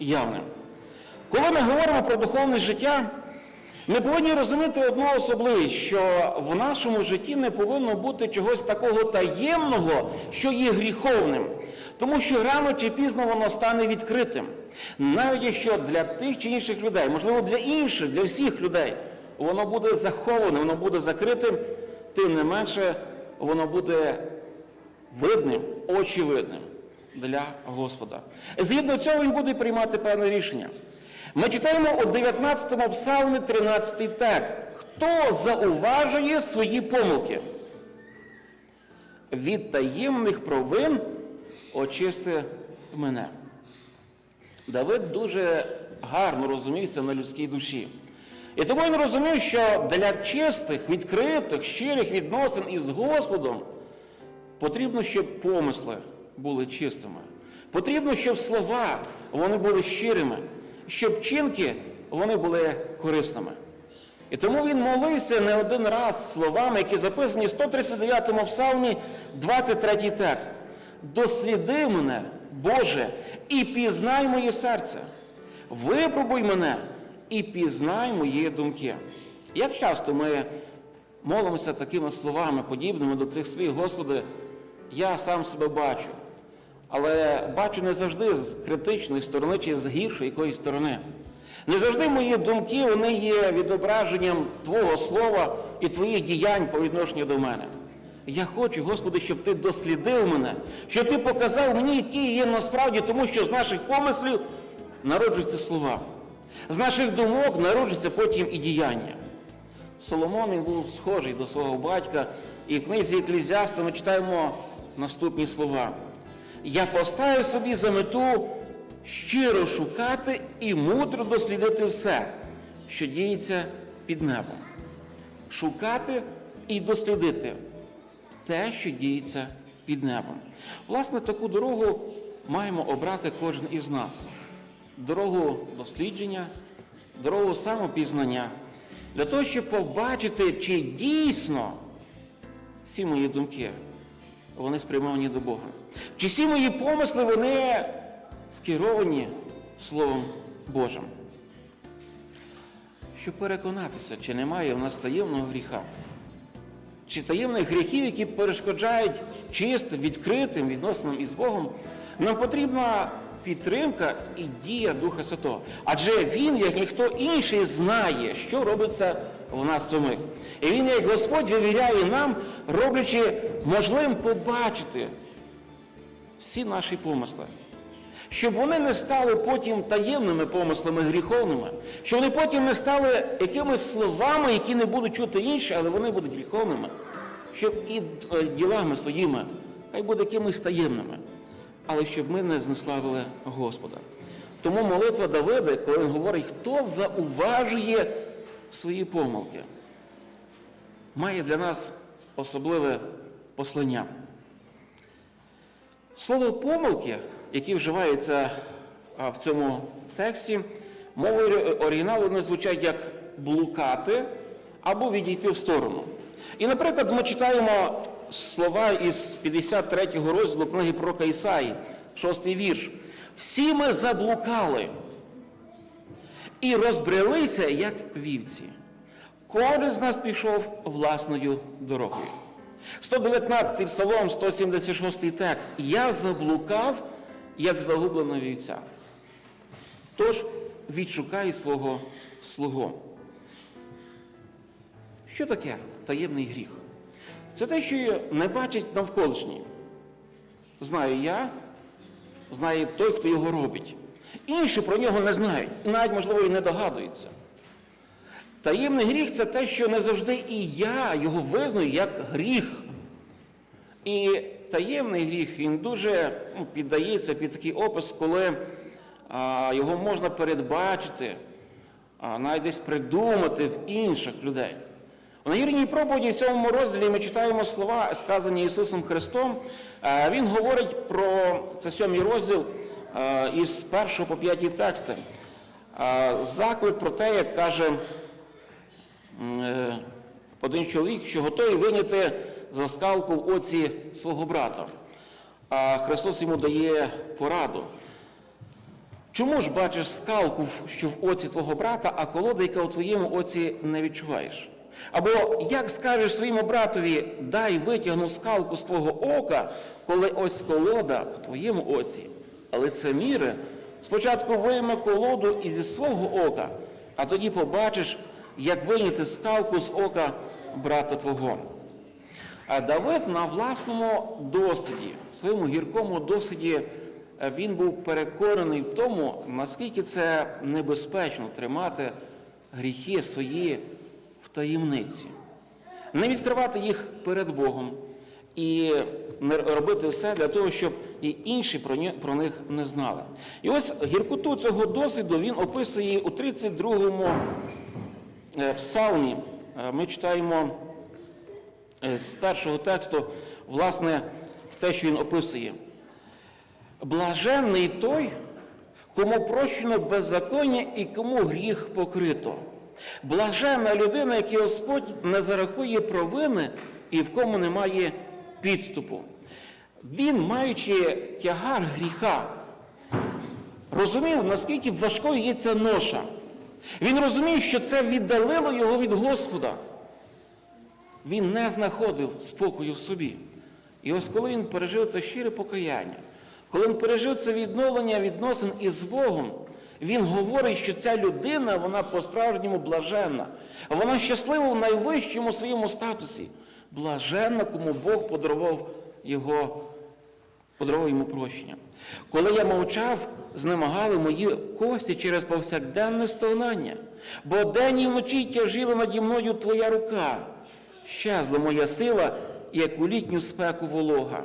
явним. Коли ми говоримо про духовне життя, ми повинні розуміти одну особливість, що в нашому житті не повинно бути чогось такого таємного, що є гріховним. Тому що рано чи пізно воно стане відкритим. Навіть якщо для тих чи інших людей, можливо, для інших, для всіх людей, воно буде заховане, воно буде закритим, тим не менше воно буде видним, очевидним для Господа. Згідно цього він буде приймати певне рішення. Ми читаємо у 19 псалмі 13 текст. Хто зауважує свої помилки? Від таємних провин очисти мене. Давид дуже гарно розумівся на людській душі. І тому він розумів, що для чистих, відкритих, щирих відносин із Господом потрібно, щоб помисли були чистими. Потрібно, щоб слова вони були щирими, щоб чинки вони були корисними. І тому він молився не один раз словами, які записані в 139 псалмі, 23 текст. Досліди мене, Боже, і пізнай моє серце. Випробуй мене і пізнай мої думки. Як часто ми молимося такими словами, подібними до цих слів, Господи, я сам себе бачу, але бачу не завжди з критичної сторони чи з гіршої якоїсь сторони. Не завжди мої думки вони є відображенням Твого слова і Твоїх діянь по відношенню до мене. Я хочу, Господи, щоб Ти дослідив мене, щоб Ти показав мені, які є насправді, тому що з наших помислів народжуються слова, з наших думок народжуються потім і діяння. Соломон він був схожий до свого батька, і в книзі Еклезіаста ми читаємо наступні слова. Я поставив собі за мету щиро шукати і мудро дослідити все, що діється під небом. Шукати і дослідити те, що діється під небом. Власне, таку дорогу маємо обрати кожен із нас. Дорогу дослідження, дорогу самопізнання, для того, щоб побачити, чи дійсно всі мої думки, вони спрямовані до Бога. Чи всі мої помисли, вони скеровані Словом Божим. Щоб переконатися, чи немає в нас таємного гріха, чи таємних гріхів, які перешкоджають чистим, відкритим відносинам із Богом, нам потрібна підтримка і дія Духа Святого. Адже Він, як ніхто інший, знає, що робиться в нас самих. І Він, як Господь, вивіряє нам, роблячи можливим побачити всі наші помисли. Щоб вони не стали потім таємними помислами гріховними, щоб вони потім не стали якимись словами, які не будуть чути інші, але вони будуть гріховними, щоб і е, ділами своїми, хай буде якимись таємними, але щоб ми не знеславили Господа. Тому молитва Давида, коли він говорить, хто зауважує свої помилки, має для нас особливе послання. Слово помилки, яке вживається в цьому тексті, мовою оригіналу не звучать як блукати або відійти в сторону. І, наприклад, ми читаємо слова із 53-го розділу книги пророка Ісаї, 6 вірш. Всі ми заблукали і розбрелися, як вівці. Кожен з нас пішов власною дорогою. 119 псалом, 176 текст. Я заблукав, як загублена вівця. Тож відшукай свого слугу. Що таке таємний гріх? Це те, що не бачить навколишній. Знаю я, знає той, хто його робить. Інші про нього не знають, і навіть, можливо, і не догадуються. Таємний гріх це те, що не завжди і я його визнаю як гріх. І таємний гріх він дуже ну, піддається під такий опис, коли а, його можна передбачити, а, навіть десь придумати в інших людей. У нагірній проповіді в сьомому розділі ми читаємо слова, сказані Ісусом Христом. А, Він говорить про це сьомий розділ а, із першого по п'ятій тексти. А, Заклик про те, як каже е, один чоловік, що готовий виняти за скалку в оці свого брата. А Христос йому дає пораду. Чому ж бачиш скалку, що в оці твого брата, а колода, яка у твоєму оці не відчуваєш? Або як скажеш своєму братові, дай витягну скалку з твого ока, коли ось колода в твоєму оці. Але це міри. Спочатку вийме колоду ізі свого ока, а тоді побачиш, як вийняти скалку з ока брата твого. А Давид на власному досвіді, своєму гіркому досвіді, е, він був переконаний в тому, наскільки це небезпечно тримати гріхи свої в таємниці, не відкривати їх перед Богом і не робити все для того, щоб і інші про них не знали. І ось гіркоту цього досвіду він описує у 32-му е, псалмі. Е, Ми читаємо е, з першого тексту, власне, те, що він описує. Блаженний той, кому прощено беззаконня і кому гріх покрито. Блаженна людина, якій Господь не зарахує провини і в кому немає підступу. Він, маючи тягар гріха, розумів, наскільки важкою є ця ноша. Він розумів, що це віддалило його від Господа він не знаходив спокою в собі. І ось коли він пережив це щире покаяння, коли він пережив це відновлення відносин із Богом, він говорить, що ця людина, вона по-справжньому блаженна, вона щаслива в найвищому своєму статусі. Блаженна, кому Бог подарував його, подарував йому прощення. Коли я мовчав, знемагали мої кості через повсякденне стогнання, бо день і вночі тяжіла наді мною твоя рука. Щезла моя сила, як у літню спеку волога.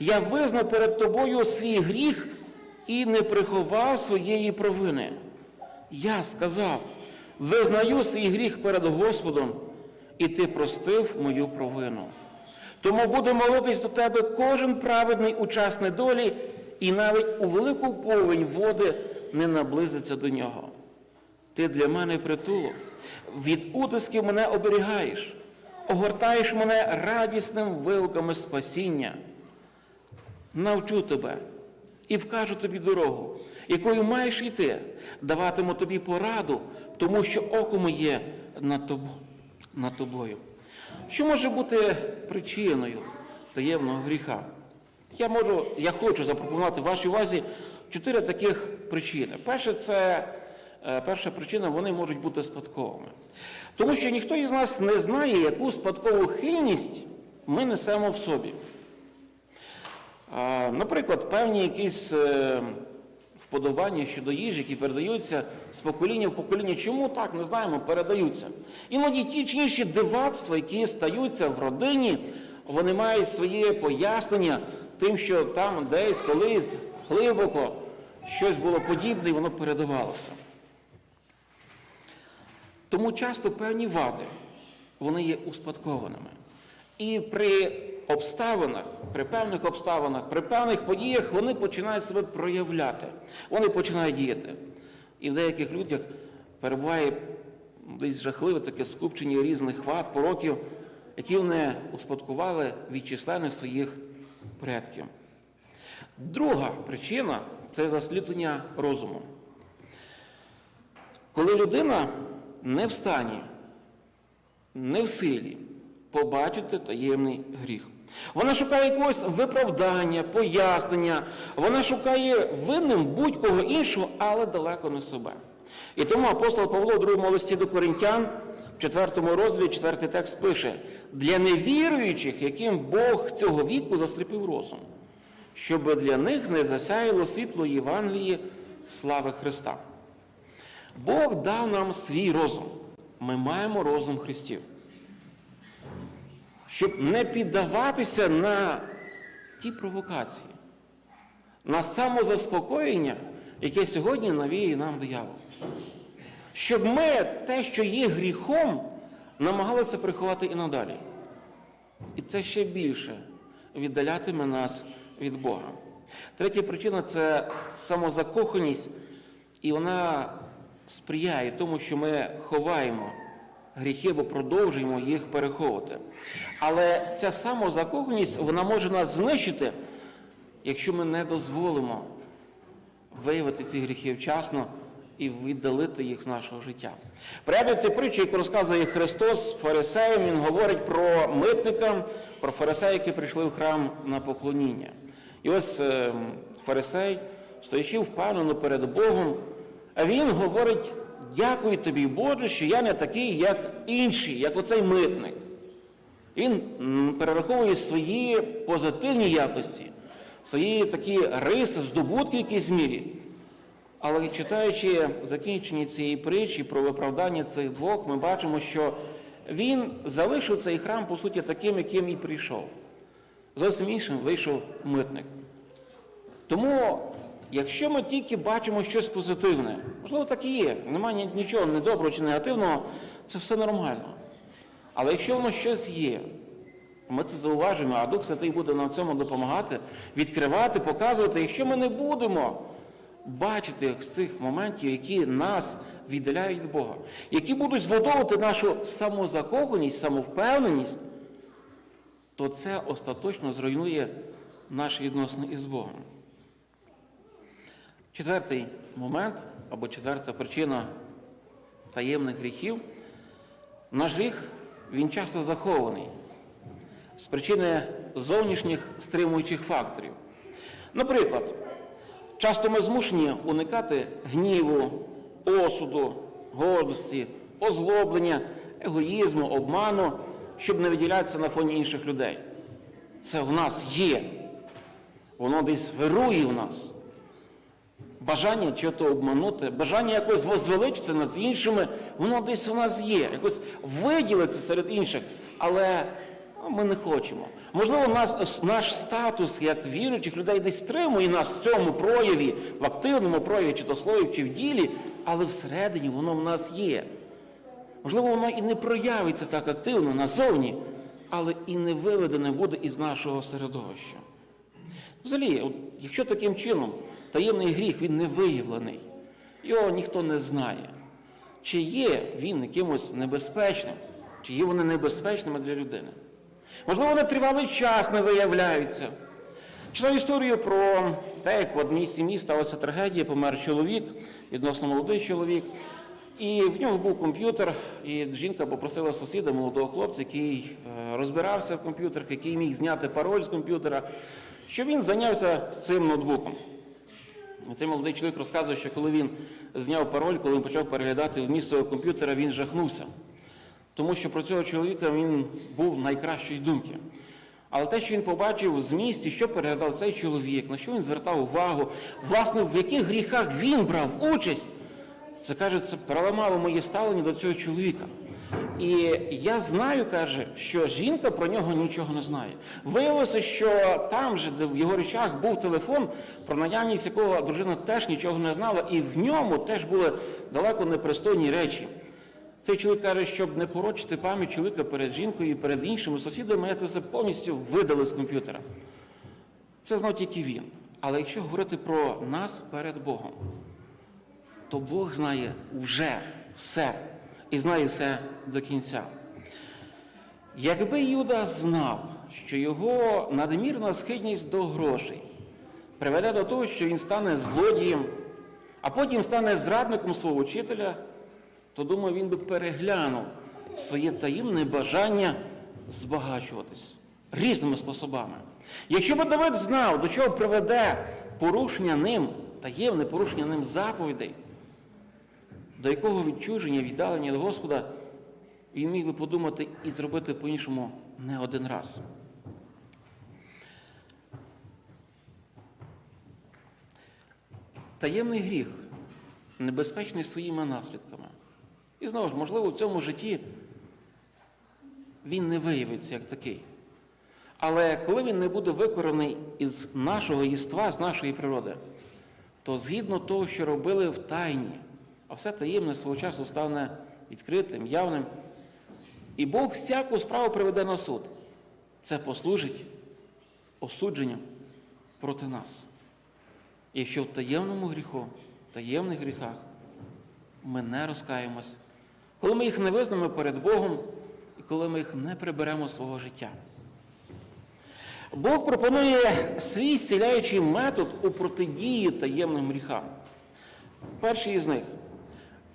Я визнав перед тобою свій гріх і не приховав своєї провини. Я сказав, визнаю свій гріх перед Господом, і ти простив мою провину. Тому буде молитись до тебе кожен праведний учасник долі, і навіть у велику повень води не наблизиться до нього. Ти для мене притулок, від утисків мене оберігаєш, огортаєш мене радісним вигуками спасіння. Навчу тебе і вкажу тобі дорогу, якою маєш йти, даватиму тобі пораду, тому що око моє над тобою. Що може бути причиною таємного гріха? Я можу, я хочу запропонувати вашій увазі чотири таких причини. Перше, це е, перша причина, вони можуть бути спадковими. Тому що ніхто із нас не знає, яку спадкову хильність ми несемо в собі. Наприклад, певні якісь е, вподобання щодо їжі, які передаються з покоління в покоління. Чому так, не знаємо, передаються. Іноді ті чи інші дивацтва, які стаються в родині, вони мають своє пояснення тим, що там десь колись глибоко щось було подібне і воно передавалося. Тому часто певні вади вони є успадкованими. І при обставинах, при певних обставинах, при певних подіях вони починають себе проявляти, вони починають діяти. І в деяких людях перебуває десь жахливе таке скупчення різних вад, пороків, які вони успадкували від численних своїх предків. Друга причина це засліплення розуму. Коли людина не в стані, не в силі побачити таємний гріх. Вона шукає якогось виправдання, пояснення, вона шукає винним будь-кого іншого, але далеко не себе. І тому апостол Павло в другому листі до Коринтян, в 4 розділі, 4 текст пише: для невіруючих, яким Бог цього віку засліпив розум, щоб для них не засяяло світло Євангелії слави Христа. Бог дав нам свій розум. Ми маємо розум Христів. Щоб не піддаватися на ті провокації, на самозаспокоєння, яке сьогодні навіє нам диявол. Щоб ми те, що є гріхом, намагалися приховати і надалі. І це ще більше віддалятиме нас від Бога. Третя причина це самозакоханість, і вона сприяє тому, що ми ховаємо гріхи, бо продовжуємо їх переховувати. Але ця самозакоханість, вона може нас знищити, якщо ми не дозволимо виявити ці гріхи вчасно і віддалити їх з нашого життя. Пригадуйте притчу, яку розказує Христос фарисеям, Він говорить про митника, про фарисея, які прийшли в храм на поклоніння. І ось е, фарисей, стоячи впевнено перед Богом, а він говорить: дякую тобі, Боже, що я не такий, як інші, як оцей митник. Він перераховує свої позитивні якості, свої такі риси, здобутки в якійсь мірі. Але читаючи закінчення цієї притчі про виправдання цих двох, ми бачимо, що він залишив цей храм, по суті, таким, яким і прийшов. Зовсім іншим вийшов митник. Тому, якщо ми тільки бачимо щось позитивне, можливо, так і є, немає нічого недоброго чи негативного, це все нормально. Але якщо воно щось є, ми це зауважимо, а Дух Святий буде нам в цьому допомагати, відкривати, показувати, якщо ми не будемо бачити з цих моментів, які нас віддаляють від Бога, які будуть зводовувати нашу самозакоханість, самовпевненість, то це остаточно зруйнує наші відносини із Богом. Четвертий момент або четверта причина таємних гріхів. Наш гріх, він часто захований з причини зовнішніх стримуючих факторів. Наприклад, часто ми змушені уникати гніву, осуду, гордості, озлоблення, егоїзму, обману, щоб не виділятися на фоні інших людей. Це в нас є. Воно десь вирує в нас. Бажання чого-то обманути, бажання якось возвеличити над іншими, воно десь у нас є, якось виділитися серед інших, але ну, ми не хочемо. Можливо, нас, наш статус як віруючих людей десь стримує нас в цьому прояві, в активному прояві, чи то слові, чи в ділі, але всередині воно в нас є. Можливо, воно і не проявиться так активно назовні, але і не виведене буде із нашого середовища. Взагалі, якщо таким чином таємний гріх він не виявлений, його ніхто не знає, чи є він якимось небезпечним, чи є вони небезпечними для людини. Можливо, вони тривалий час не виявляються. Читаю історію про те, як в одній сім'ї сталася трагедія, помер чоловік, відносно молодий чоловік. І в нього був комп'ютер, і жінка попросила сусіда, молодого хлопця, який е, розбирався в комп'ютерах, який міг зняти пароль з комп'ютера, щоб він зайнявся цим ноутбуком. Цей молодий чоловік розказує, що коли він зняв пароль, коли він почав переглядати вміст свого комп'ютера, він жахнувся. Тому що про цього чоловіка він був найкращої думки. Але те, що він побачив в змісті, що переглядав цей чоловік, на що він звертав увагу, власне, в яких гріхах він брав участь, це каже, це переламало моє ставлення до цього чоловіка. І я знаю, каже, що жінка про нього нічого не знає. Виявилося, що там же, де в його речах був телефон, про наявність якого дружина теж нічого не знала, і в ньому теж були далеко непристойні речі. Цей чоловік каже, щоб не порочити пам'ять чоловіка перед жінкою і перед іншими сусідами, я це все повністю видали з комп'ютера. Це знав тільки він. Але якщо говорити про нас перед Богом, то Бог знає вже все і знає все до кінця. Якби Юда знав, що його надмірна схильність до грошей приведе до того, що він стане злодієм, а потім стане зрадником свого вчителя, то думаю, він би переглянув своє таємне бажання збагачуватись різними способами. Якщо б Давид знав, до чого приведе порушення ним, таємне порушення ним заповідей, до якого відчуження, віддалення від Господа, він міг би подумати і зробити по-іншому не один раз. Таємний гріх небезпечний своїми наслідками. І знову ж, можливо, в цьому житті він не виявиться як такий. Але коли він не буде викорений із нашого єства, з нашої природи, то згідно того, що робили в тайні, а все таємне свого часу стане відкритим, явним, і Бог всяку справу приведе на суд. Це послужить осудженням проти нас. Якщо в таємному гріху, в таємних гріхах ми не розкаємось, коли ми їх не визнаємо перед Богом і коли ми їх не приберемо з свого життя. Бог пропонує свій зціляючий метод у протидії таємним гріхам. Перший із них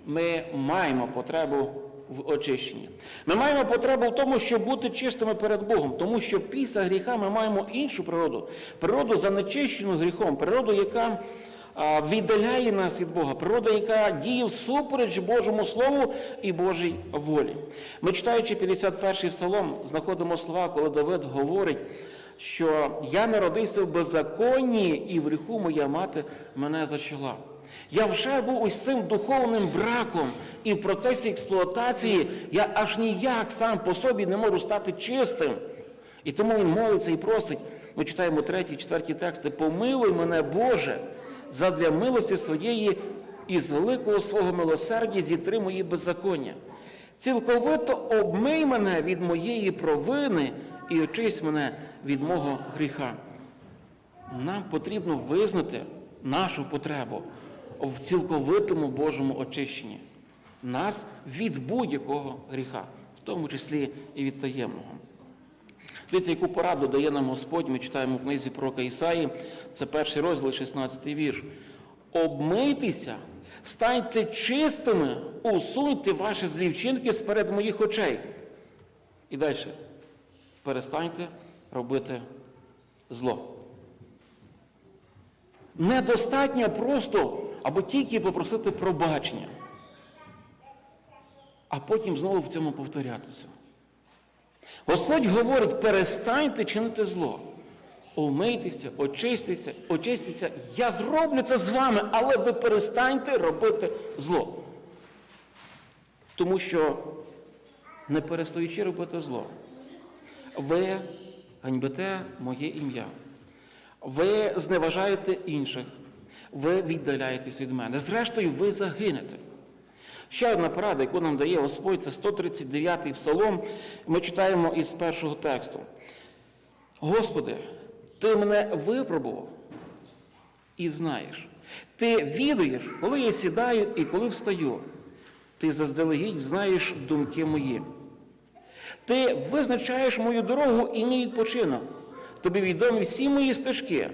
ми маємо потребу в очищенні. Ми маємо потребу в тому, щоб бути чистими перед Богом, тому що після гріха ми маємо іншу природу, природу занечищену гріхом, природу, яка віддаляє нас від Бога, природа, яка діє всупереч Божому Слову і Божій волі. Ми, читаючи 51-й псалом, знаходимо слова, коли Давид говорить, що я народився в беззаконні, і в гріху моя мати мене зачала. Я вже був ось цим духовним браком, і в процесі експлуатації я аж ніяк сам по собі не можу стати чистим. І тому він молиться і просить. Ми читаємо третій, четвертій тексти. Помилуй мене, Боже, задля милості своєї і з великого свого милосердя зітри мої беззаконня. Цілковито обмий мене від моєї провини і очисть мене від мого гріха. Нам потрібно визнати нашу потребу в цілковитому Божому очищенні нас від будь-якого гріха, в тому числі і від таємного. Дивіться, яку пораду дає нам Господь, ми читаємо в книзі пророка Ісаї, це перший розділ, 16 вірш. Обмийтеся, станьте чистими, усуньте ваші злі вчинки сперед моїх очей. І далі. Перестаньте робити зло. Недостатньо просто або тільки попросити пробачення, а потім знову в цьому повторятися. Господь говорить, перестаньте чинити зло. Умийтеся, очистіться, очистіться. Я зроблю це з вами, але ви перестаньте робити зло. Тому що, не перестаючи робити зло, ви ганьбите моє ім'я. Ви зневажаєте інших, ви віддаляєтесь від мене. Зрештою, ви загинете. Ще одна порада, яку нам дає Господь, це 139-й псалом. Ми читаємо із першого тексту. Господи, Ти мене випробував і знаєш. Ти відаєш, коли я сідаю і коли встаю. Ти заздалегідь знаєш думки мої. Ти визначаєш мою дорогу і мій відпочинок. Тобі відомі всі мої стежки,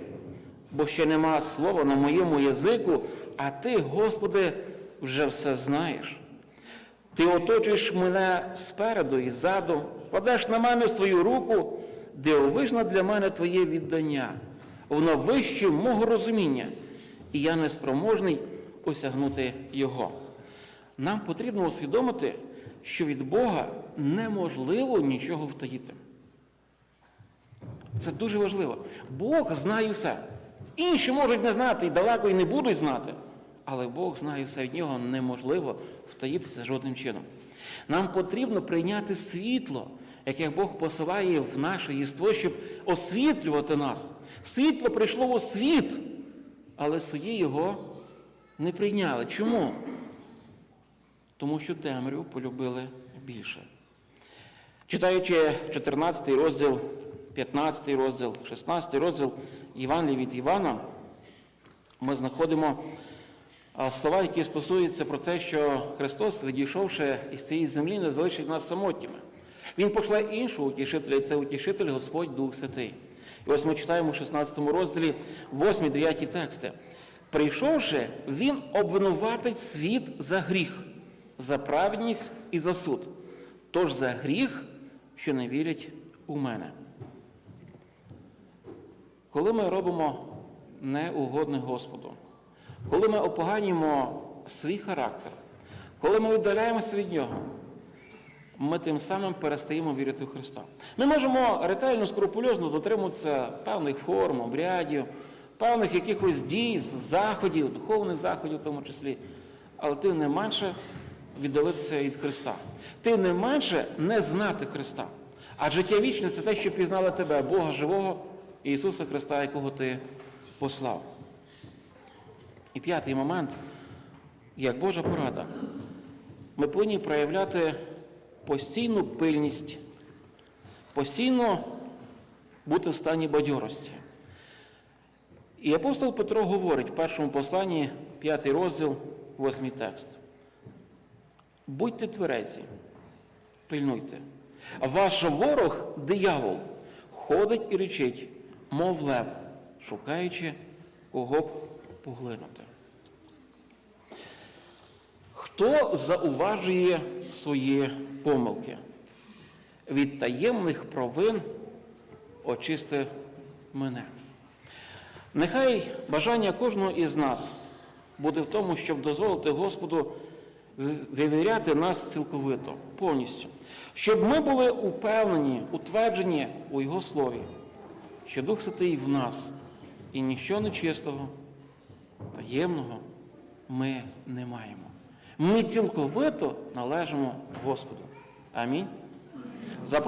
бо ще нема слова на моєму язику, а ти, Господи, вже все знаєш. Ти оточуєш мене спереду і ззаду, кладеш на мене свою руку, дивовижно для мене Твоє віддання. Воно вище мого розуміння, і я неспроможний осягнути його. Нам потрібно усвідомити, що від Бога неможливо нічого втаїти. Це дуже важливо. Бог знає все. Інші можуть не знати і далеко і не будуть знати. Але Бог знає все від нього неможливо втаїтися жодним чином. Нам потрібно прийняти світло, яке Бог посилає в наше єство, щоб освітлювати нас. Світло прийшло у світ, але свої його не прийняли. Чому? Тому що темряву полюбили більше. Читаючи 14 розділ, 15 розділ, 16 розділ Євангелія від Івана, ми знаходимо слова, які стосуються про те, що Христос, відійшовши із цієї землі, не залишить нас самотніми. Він пошле іншого утішителя, і це утішитель Господь Дух Святий. І ось ми читаємо в 16 розділі 8-9 тексти. Прийшовши, він обвинуватить світ за гріх, за праведність і за суд. Тож за гріх, що не вірять у мене. Коли ми робимо неугодне Господу, коли ми опоганюємо свій характер, коли ми віддаляємося від нього, ми тим самим перестаємо вірити в Христа. Ми можемо ретельно, скрупульозно дотримуватися певних форм, обрядів, певних якихось дій, заходів, духовних заходів в тому числі, але тим не менше віддалитися від Христа. Тим не менше не знати Христа. А життя вічне це те, що пізнали тебе, Бога живого Ісуса Христа, якого ти послав. І п'ятий момент, як Божа порада, ми повинні проявляти постійну пильність, постійно бути в стані бадьорості. І апостол Петро говорить в першому посланні, п'ятий розділ, восьмий текст. Будьте тверезі, пильнуйте. Ваш ворог, диявол, ходить і речить, мов лев, шукаючи, кого б поглинути. Хто зауважує свої помилки? Від таємних провин очисти мене. Нехай бажання кожного із нас буде в тому, щоб дозволити Господу вивіряти нас цілковито, повністю. Щоб ми були упевнені, утверджені у Його Слові, що Дух Святий в нас і нічого нечистого, таємного ми не маємо. Ми цілковито належимо Господу. Амінь. Запрошую